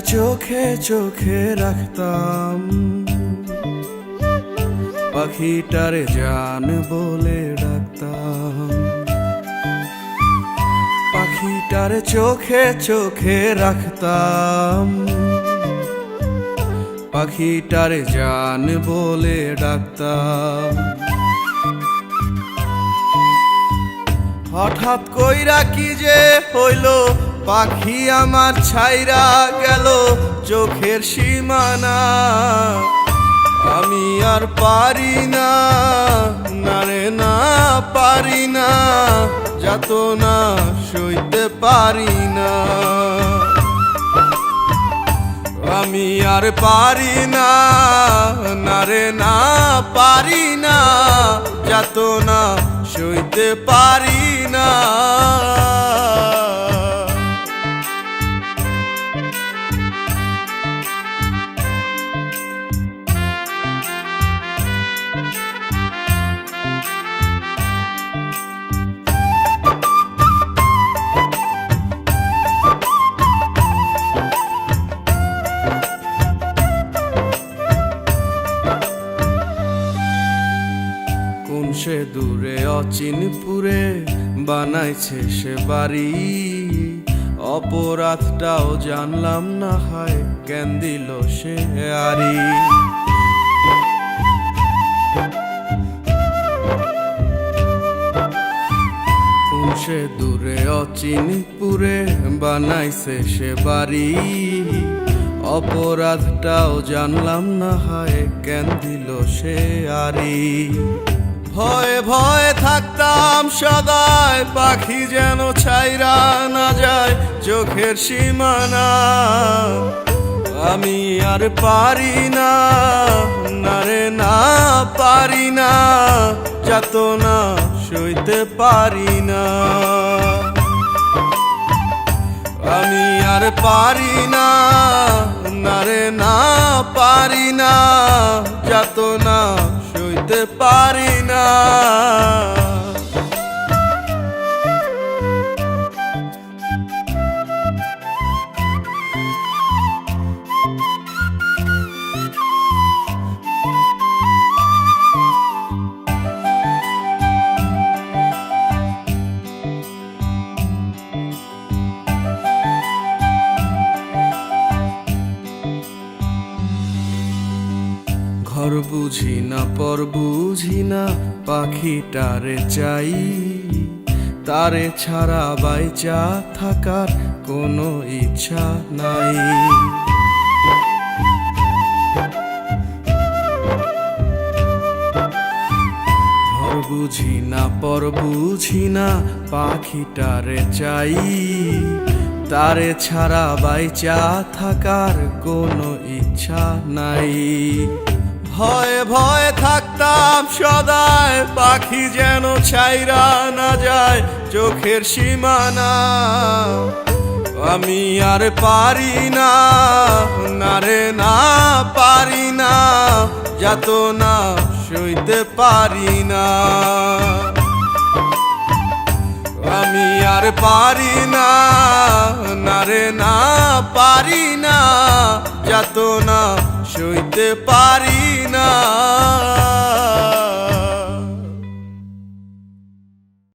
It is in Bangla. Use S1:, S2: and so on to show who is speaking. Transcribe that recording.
S1: চোখে চোখে রাখতাম। পাখিটার জান বলে ডাকতাম। পাখিটার চোখে চোখে রাখতাম। পাখিটারে জান বলে ডাকতাম। হঠাৎ কইরা কি যে হইল? পাখি আমার ছাইরা গেল চোখের সীমানা। আমি আর পারি না নারে না পারি না যত না সইতে পারি না। আমি আর পারি না নারে না পারি না যত না সইতে পারি না। সে দূরে অচিনপুরে বানাইছে সে বাড়ি। অপরাধটাও জানলাম না হয় কেন দিল সে আরি সে দূরে অচিনপুরে বানাইছে সে বাড়ি। অপরাধটাও জানলাম না হয় কেন দিল সে আরি ভয়ে ভয়ে থাকতাম সদায়, পাখি যেন ছাইরা না যায় চোখের সীমানা। আমি আর পারি না না রে, না পারি না যত না সইতে পারি না। আমি আর পারি না না রে, না পারি না যত না সইতে পারি না। বুঝি না, পর বুঝি না, পাখিটারে চাই। তারে ছাড়া বাইচা থাকার কোনো ইচ্ছা নাই। বুঝি না, পর বুঝি না, পাখিটারে চাই। তারে ছাড়া বাইচা থাকার কোনো ইচ্ছা নাই। ভয়ে ভয়ে থাকতাম সদায় পাখি যেন ছাইরা না যায় চোখের সীমানা। আমি আর পারি না না রে, না পারি না যত না সইতে পারি না। আমি আর পারি না না রে, না পারি না যত না সইতে পারি না।